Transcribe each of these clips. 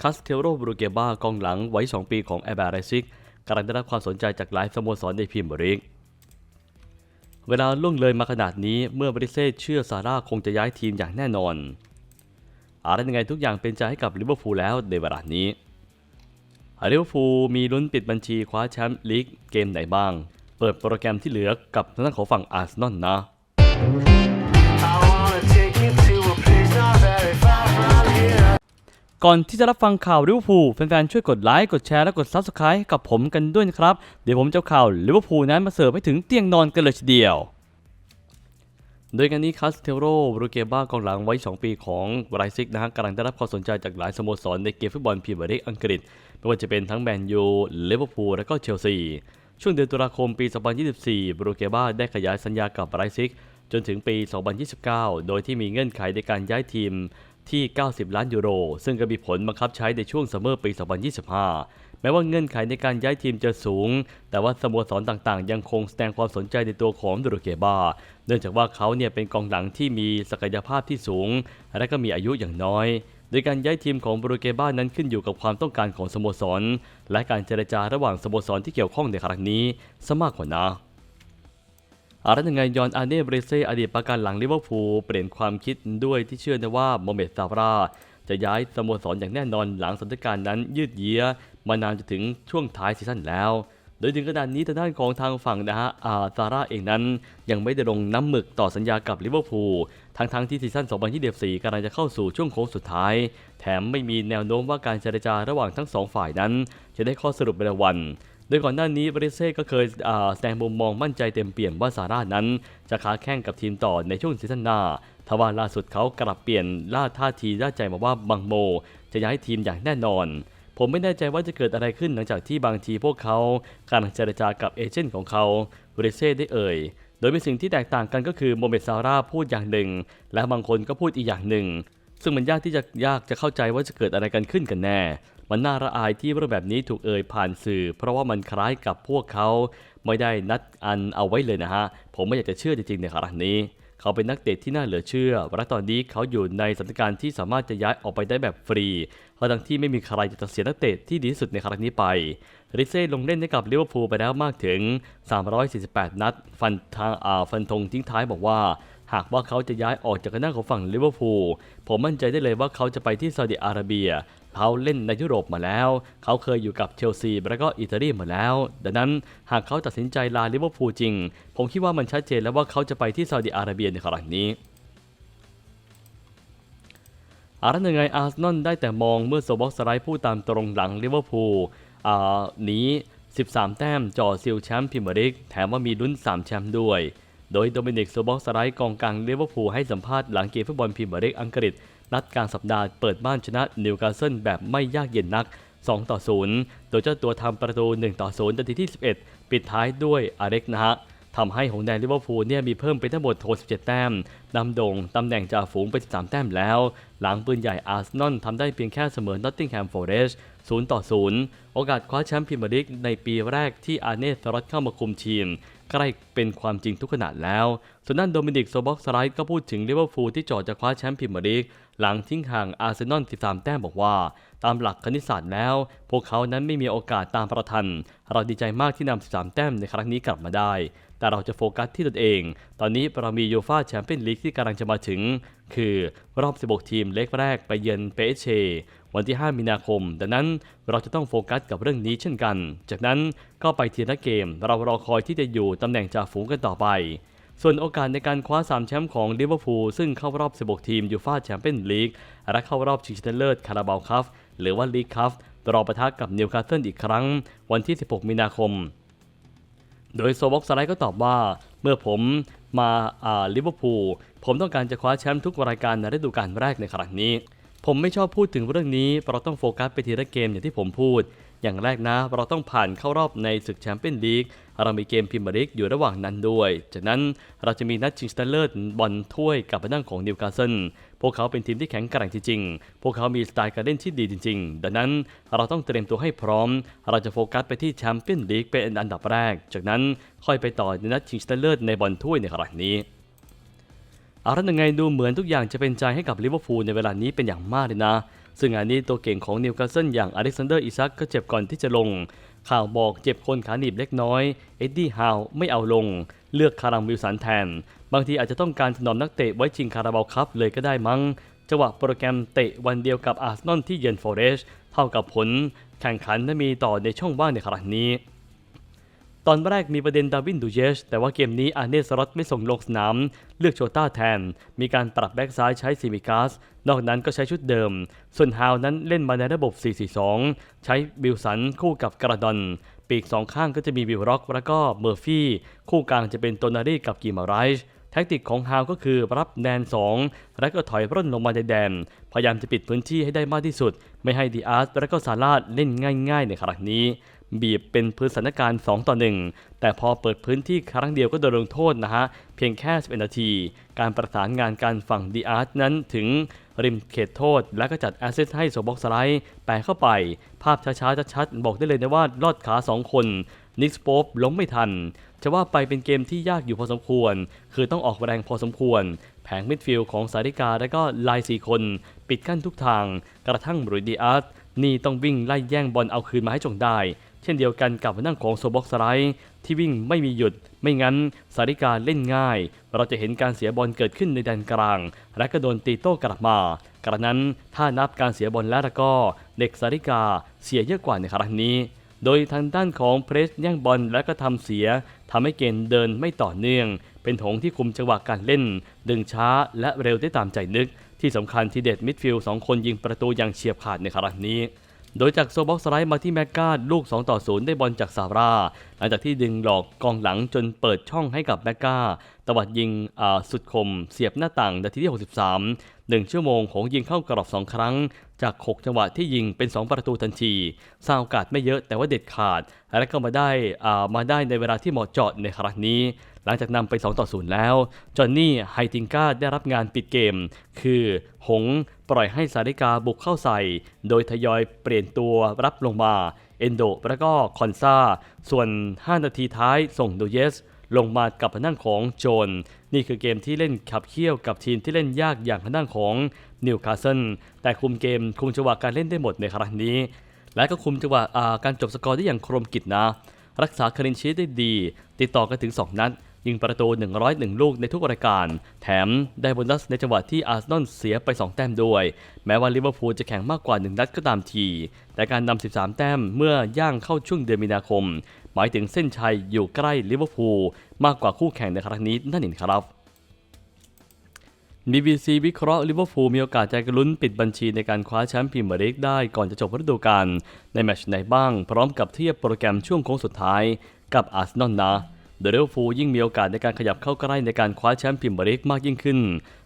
คัสเทโรบรูเกบากองหลังไว้ 2 ปีของแอร์บาไรซิกกำลังได้รับความสนใจจากหลายสโมสรในพรีเมียร์ลีกเวลาล่วงเลยมาขนาดนี้เมื่อบริเซ่เชื่อซาร่าคงจะย้ายทีมอย่างแน่นอนอะไรยังไงทุกอย่างเป็นใจให้กับลิเวอร์พูลแล้วในเวลานี้ลิเวอร์พูลมีลุ้นปิดบัญชีคว้าแชมป์ลีกเกมไหนบ้าง เปิดโปรแกรมที่เหลือกับทางด้านของฝั่งอาร์เซนอลนะ ก่อนที่จะรับฟังข่าวลิเวอร์พูลแฟนๆ ช่วยกดไลค์ กดแชร์ และกด Subscribe ให้กับผมกันด้วยนะครับ เดี๋ยวผมจะข่าวลิเวอร์พูลนั้นมาเสิร์ฟให้ถึงเตียงนอนกันเลยทีเดียว โดยกันนี้คาสเทโรบรูเกบ้ากองหลังไว้2ปีของไรซิกนะฮะกำลังได้รับความสนใจจากหลายสโมสรในเกมฟุตบอลพรีเมียร์ลีกอังกฤษไม่ว่าจะเป็นทั้งแมนยูลิเวอร์พูลและก็เชลซีช่วงเดือนตุลาคมปี 2024บรูเกบ้าได้ขยายสัญญากับไรซิกจนถึงปี 2029 โดยที่มีเงื่อนไขในการย้ายทีม ที่ 90 ล้านยูโร ซึ่งก็มีผลบังคับใช้ในช่วงซัมเมอร์ปี 2025 แม้ว่าเงื่อนไขในการย้ายทีมจะสูง แต่ว่าสโมสรต่างๆ ยังคงแสดงความสนใจในตัวของบรูเกบา เนื่องจากว่าเขาเนี่ยเป็นกองหลังที่มีศักยภาพที่สูง และก็มีอายุอย่างน้อยโดยการย้ายทีมของบรูเกบ้านั้นขึ้นอยู่กับความต้องการของสโมสร และการเจรจาระหว่างสโมสรที่เกี่ยวข้องในครั้งนี้ซะมากกว่านะ รยังไงยอนอาเน่เบรเซ่อดีตประกันหลังลิเวอร์พูลเปลี่ยนความคิดด้วยที่เชื่อนะว่าโมเมดซาร่าจะย้ายสโมสรอย่างแน่นอนหลังสถานการณ์นั้นยืดเยื้อมานานจนถึงช่วงท้ายซีซั่นแล้ว โดยถึงขนาดนี้ทางด้านของทางฝั่งนะฮะอาซาร่าเองนั้น ยังไม่ได้ลงน้ำหมึกต่อสัญญากับลิเวอร์พูลทั้งทั้งๆที่ซีซั่น 2024กำลังจะเข้าสู่ช่วงโค้งสุดท้าย แถมไม่มีแนวโน้มว่าการเจรจาระหว่างทั้งสองฝ่ายนั้น จะได้ข้อสรุปในวัน โดยก่อนหน้านี้บริเซ่ก็เคยแสดงมุมมองมั่นใจเต็มเปี่ยมว่าซาร่านั้นจะค้าแข่งกับทีมต่อในช่วงซีซั่นหน้าทว่าล่าสุดเขากลับเปลี่ยนล่าท่าทีล่าใจมาว่าบังโม จะย้ายทีมอย่างแน่นอน ผมไม่แน่ใจว่าจะเกิดอะไรขึ้นหลังจากที่บางทีพวกเขากำลังเจรจากับเอเจนต์ของเขาบริเซ่ได้เอ่ยโดยมีสิ่งที่แตกต่างกันก็คือโมเมดซาร่าพูดอย่างหนึ่ง และบางคนก็พูดอีกอย่างหนึ่ง ซึ่งมันยากที่จะยากจะเข้าใจว่าจะเกิดอะไรกันขึ้นกันแน่ มันน่าระอายที่เรื่องแบบนี้ถูกเอ่ยผ่านสื่อ เพราะว่ามันคล้ายกับพวกเขาไม่ได้นัดอันเอาไว้เลยนะฮะ ผมไม่อยากจะเชื่อจริงๆในครั้งนี้ เขาเป็นนักเตะที่น่าเหลือเชื่อ และตอนนี้เขาอยู่ในสถานการณ์ที่สามารถจะย้ายออกไปได้แบบฟรีทั้งที่ไม่มีใครจะเสียนักเตะที่ดีที่สุดในครั้งนี้ไป ริเซ่ลงเล่นให้กับลิเวอร์พูลไปแล้วมากถึง 348 นัด ฟันทางอ่าฟันธงทิ้งท้ายบอกว่า หากว่าเขาจะย้ายออกจากหน้าของฝั่งลิเวอร์พูลผมมั่นใจได้เลยว่าเขาจะไปที่ซาอุดิอาระเบีย เขาเล่นในยุโรปมาแล้ว เขาเคยอยู่กับเชลซีแล้วก็อิตาลีมาแล้ว ดังนั้นหากเขาตัดสินใจลาลิเวอร์พูลจริง ผมคิดว่ามันชัดเจนแล้วว่าเขาจะไปที่ซาอุดิอาระเบียในครั้งนี้อาร์ยังไงอาร์เซนอลได้แต่มองเมื่อโซบ็อกสไลด์พูดตามตรงหลังลิเวอร์พูลหนี13 แต้มจ่อซิลแชมป์พรีเมียร์ลีกแถมว่ามีลุ้น 3 แชมป์ด้วย โดยโดมินิกโซบอกสไลด์กองกลางลิเวอร์พูลให้สัมภาษณ์หลังเกมฟุตบอลพรีเมียร์ลีกอังกฤษ นัดกลางสัปดาห์เปิดบ้านชนะนิวคาสเซิลแบบไม่ยากเย็นนัก 2 ต่อ 0 โดยเจ้าตัวทำประตู 1 ต่อ 0 นาทีที่ 11 ปิดท้ายด้วยอาเร็กนะฮะ ทำให้หงแดงลิเวอร์พูลเนี่ยมีเพิ่มเป็นทั้งหมด67แต้มนำโด่งตำแหน่งจ่าฝูงไป 13 แต้มแล้ว หลังปืนใหญ่อาร์เซนอลทำได้เพียงแค่เสมอนอตติงแฮมฟอร์เรสต์0ต่อ 0 โอกาสคว้าแชมป์พรีเมียร์ลีกในปีแรกที่อาร์เนสรอตเข้ามาคุมทีมใกล้เป็นความจริงทุกขนาดแล้ว ส่วนด้านโดมินิกโซบ็อกสไลด์ก็พูดถึงลิเวอร์พูลที่จ่อจะคว้าแชมป์พรีเมียร์ลีกหลังทิ้งห่างอาร์เซนอล 13 แต้มบอกว่า ตามหลักคณิตศาสตร์แล้ว พวกเขานั้นไม่มีโอกาสตามประทัน เราดีใจมากที่นำ13 แต้มในครั้งนี้กลับมาได้ แต่เราจะโฟกัสที่ตนเอง ตอนนี้เรามียูฟาแชมเปี้ยนลีกที่กำลังจะมาถึง คือรอบ 16 ทีมเล็กแรกไปเยือนเปเชวันที่ 5 มีนาคม ดังนั้นเราจะต้องโฟกัสกับเรื่องนี้เช่นกัน จากนั้นก็ไปทีละเกม เรารอคอยที่จะอยู่ตำแหน่งจ่าฝูงกันต่อไปส่วนโอกาสในการคว้า 3 แชมป์ของลิเวอร์พูลซึ่งเข้ารอบ 16 ทีมยูฟาแชมเปี้ยนลีกและเข้ารอบชิงชนะเลิศคาราบาวคัพ หรือว่าลีกคัพรอประทะกับนิวคาสเซิลอีกครั้ง วันที่ 16 มีนาคม โดยโซบ็อกสไลด์ก็ตอบว่า เมื่อผมมาลิเวอร์พูลผมต้องการจะคว้าแชมป์ทุกรายการในฤดูกาลแรกในครั้งนี้ ผมไม่ชอบพูดถึงเรื่องนี้เราต้องโฟกัสไปทีละเกมอย่างที่ผมพูด อย่างแรกนะ เราต้องผ่านเข้ารอบในศึกแชมเปี้ยนลีกเรามีเกมพรีเมียร์ลีกอยู่ระหว่างนั้นด้วย จากนั้นเราจะมีนัดชิงชนะเลิศบอลถ้วยกับทางของนิวคาสเซิลพวกเขาเป็นทีมที่แข็งแกร่งจริงๆ พวกเขามีสไตล์การเล่นที่ดีจริงๆ ดังนั้นเราต้องเตรียมตัวให้พร้อม เราจะโฟกัสไปที่แชมเปี้ยนลีกเป็นอันดับแรก จากนั้นค่อยไปต่อในนัดชิงชนะเลิศในบอลถ้วยในครั้งนี้ เอาละยังไงดูเหมือนทุกอย่างจะเป็นใจให้กับลิเวอร์พูลในเวลานี้เป็นอย่างมากเลยนะ ซึ่งงานนี้ตัวเก่งของนิวคาสเซิลอย่างอเล็กซานเดอร์อิซักก็เจ็บก่อนที่จะลง ข่าวบอกเจ็บคนขาหนีบเล็กน้อย เอ็ดดี้ฮาวไม่เอาลง เลือกคารัมวิลสันแทน บางทีอาจจะต้องการถนอมนักเตะไว้ชิงคาราบาลคัพเลยก็ได้มั้งจังหวะโปรแกรมเตะวันเดียวกับอาร์เซนอลที่เยือนฟอเรสเท่ากับผล แข่งขันนั้นมีต่อในช่องว่างในครั้งนี้ ตอนแรกมีประเด็นดาวินดูเยช แต่ว่าเกมนี้อาเนสรอตไม่ส่งลงสนาม เลือกโชต้าแทน มีการปรับแบ็กซ้ายใช้ซิมิกาสนอกนั้นก็ใช้ชุดเดิม ส่วนฮาวนั้นเล่นมาในระบบ 4-4-2 ใช้บิลสันคู่กับกระดอน ปีกสองข้างก็จะมีบิลร็อกแล้วก็เมอร์ฟี่ คู่กลางจะเป็นโตนารีกับกิมาไรช์แท็กติกของฮาวก็คือรับแดน2 แล้วก็ถอยร่นลงมาในแดน พยายามจะปิดพื้นที่ให้ได้มากที่สุด ไม่ให้ดีอาร์สและก็ซาลาดเล่นง่าย ๆ ในครั้งนี้ บีบเป็นพื้นสถานการณ์ 2 ต่อ 1 แต่พอเปิดพื้นที่ครั้งเดียวก็โดนลงโทษนะฮะ เพียงแค่ 11 นาที การประสานงานการฝั่งดีอาร์ตนั้นถึงริมเขตโทษ และก็จัดแอสเซสให้โซบ็อกสไลด์แปะเข้าไป ภาพช้าๆชัดๆบอกได้เลยนะว่าลอดขา 2 คนนิกสโป๊ปล้มไม่ทัน จะว่าไปเป็นเกมที่ยากอยู่พอสมควร คือต้องออกแรงพอสมควร แผงมิดฟิลด์ของสาริกาและก็ลายสี่คน ปิดกั้นทุกทาง กระทั่งบรูดีอาร์ตนี่ต้องวิ่งไล่แย่งบอลเอาคืนมาให้จงได้ เช่นเดียวกันกับน้างของโซบ็อกสไลด์ที่วิ่งไม่มีหยุด ไม่งั้นสาริกาเล่นง่าย เราจะเห็นการเสียบอลเกิดขึ้นในแดนกลาง และก็โดนตีโต้กลับมา กระนั้นถ้านับการเสียบอลแล้วก็เด็กสาริกาเสียเยอะกว่าในครั้งนี้ โดยทางด้านของเพรสแย่งบอลและก็ทำเสียทำให้เกมเดินไม่ต่อเนื่อง เป็นถงที่คุมจังหวะการเล่น ดึงช้าและเร็วได้ตามใจนึก ที่สำคัญที่เด็ดมิดฟิลด์สองคนยิงประตูอย่างเฉียบขาดในครั้งนี้ โดยจากโซบ็อกสไลด์มาที่แมกกาดลูก 2 ต่อ 0 ได้บอลจากซาร่า ลังจากที่ดึงหลอกกองหลังจนเปิดช่องให้กับแม็กกาตวัดยิงสุดคม เสียบหน้าต่างนาทีที่ 63 1 ชั่วโมงของยิงเข้ากรอบ 2 ครั้ง จาก 6 จังหวะที่ยิงเป็น 2 ประตูทันทีสร้างโอกาสไม่เยอะแต่ว่าเด็ดขาด และก็มาได้มาได้ในเวลาที่เหมาะเจาะในครั้งนี้ หลังจากนำไป 2 ต่อ 0 แล้ว จอห์นนี่ไฮติงกาได้รับงานปิดเกม คือหงปล่อยให้สาริกาบุกเข้าใส่ โดยทยอยเปลี่ยนตัวรับลงมา เอนโดแล้วก็คอนซาส่วน 5 นาทีท้ายส่งโดเยส ลงมากับพนั่งของโจน นี่คือเกมที่เล่นขับเคี่ยวกับทีมที่เล่นยากอย่างพนั่งของนิวคาสเซิลแต่คุมเกมคุมจังหวะการเล่นได้หมดในครั้งนี้ และก็คุมจังหวะการจบสกอร์ได้อย่างครมกิจนะ รักษาคลินชีตได้ดี ติดต่อกันถึง 2 นัด ยิงประตู 101 ลูกในทุกรายการ แถมได้โบนัสในจังหวะที่อาร์เซนอลเสียไป 2 แต้มด้วย แม้ว่าลิเวอร์พูลจะแข่งมากกว่า 1 นัดก็ตามที แต่การนำ 13 แต้มเมื่อย่างเข้าช่วงเดือนมีนาคม หมายถึงเส้นชัยอยู่ใกล้ลิเวอร์พูลมากกว่าคู่แข่งในครั้งนี้นั่นเองครับ BBC วิเคราะห์ลิเวอร์พูลมีโอกาสใจกระลุ้นปิดบัญชีในการคว้าแชมป์พรีเมียร์ลีกได้ก่อนจะจบฤดูกาลในแมตช์ไหนบ้าง พร้อมกับเทียบโปรแกรมช่วงโค้งสุดท้ายกับอาร์เซนอลนะ โดยเวอร์พูยิ่งมีโอกาสในการขยับเข้าใกล้ในการคว้าแชมป์พรีเมียร์ลีกมากยิ่งขึ้น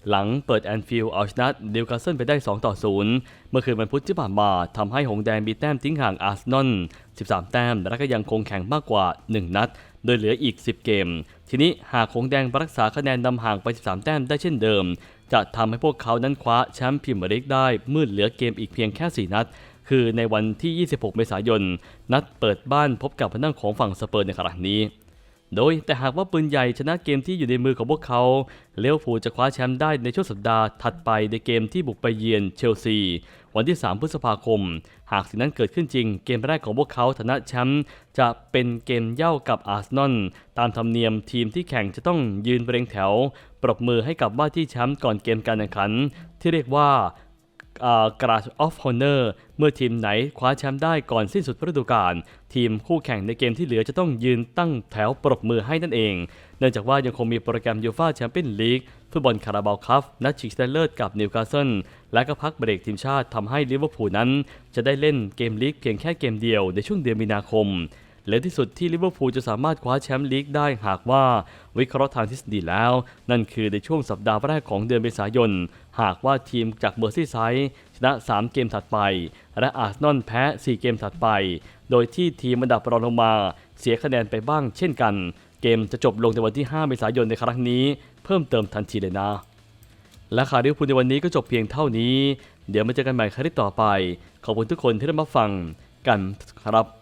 หลังเปิดแอนฟิลด์เอาชนะดิวคาสเซิลไปได้ 2 ต่อ 0 เมื่อคืนวันพุธที่ผ่านมาทำให้หงแดงมีแต้มทิ้งห่างอาร์เซนอล 13 แต้ม และก็ยังคงแข่งมากกว่า 1 นัด โดยเหลืออีก 10 เกม ทีนี้หากหงแดงรักษาคะแนนนำห่างไป 13 แต้มได้เช่นเดิม จะทำให้พวกเขานั้นคว้าแชมป์พรีเมียร์ลีกได้เมื่อเหลือเกมอีกเพียงแค่ 4 นัดคือในวันที่ 26 เมษายน นัดเปิดบ้านพบกับพนังของฝั่งสเปอร์ในครั้งนี้ โดยแต่หากว่าปืนใหญ่ชนะเกมที่อยู่ในมือของพวกเขาเลเวอร์พูจะคว้าแชมป์ได้ในช่วงสัปดาห์ถัดไปในเกมที่บุกไปเยือนเชลซี วันที่ 3 พฤษภาคม หากสิ่งนั้นเกิดขึ้นจริง เกมแรกของพวกเขาชนะแชมป์จะเป็นเกมเย่ากับอาร์เซนอลตามธรรมเนียมทีมที่แข่งจะต้องยืนเรียงแถว ปรบมือให้กับว่าที่แชมป์ก่อนเกมการแข่งขัน ที่เรียกว่า กราชออฟฮอนเนอร์เมื่อทีมไหนคว้าแชมป์ได้ก่อนสิ้นสุดฤดูกาลทีมคู่แข่งในเกมที่เหลือจะต้องยืนตั้งแถวปรบมือให้นั่นเอง เนื่องจากว่ายังคงมีโปรแกรมยูฟาแชมเปี้ยนลีกฟุตบอลคาราบาวคัพนัดชิงชนะเลิศกับนิวคาสเซิลและก็พักเบรกทีมชาติทำให้ลิเวอร์พูลนั้น จะได้เล่นเกมลีกเพียงแค่เกมเดียวในช่วงเดือนมีนาคม และที่สุดที่ลิเวอร์พูลจะสามารถคว้าแชมป์ลีกได้หากว่าวิเคราะห์ทางทฤษฎีแล้ว นั่นคือในช่วงสัปดาห์แรกของเดือนเมษายน หากว่าทีมจากเมอร์ซี่ไซด์ชนะ 3 เกมถัดไป และอาร์เซนอลแพ้ 4 เกมถัดไป โดยที่ทีมอันดับรองลงมา เสียคะแนนไปบ้างเช่นกัน เกมจะจบลงในวันที่ 5 เมษายนในครั้งนี้ เพิ่มเติมทันทีเลยนะและข่าวลิเวอร์พูลในวันนี้ก็จบเพียงเท่านี้ เดี๋ยวมาเจอกันใหม่ครั้งต่อไป ขอบคุณทุกคนที่ได้มาฟังกันครับ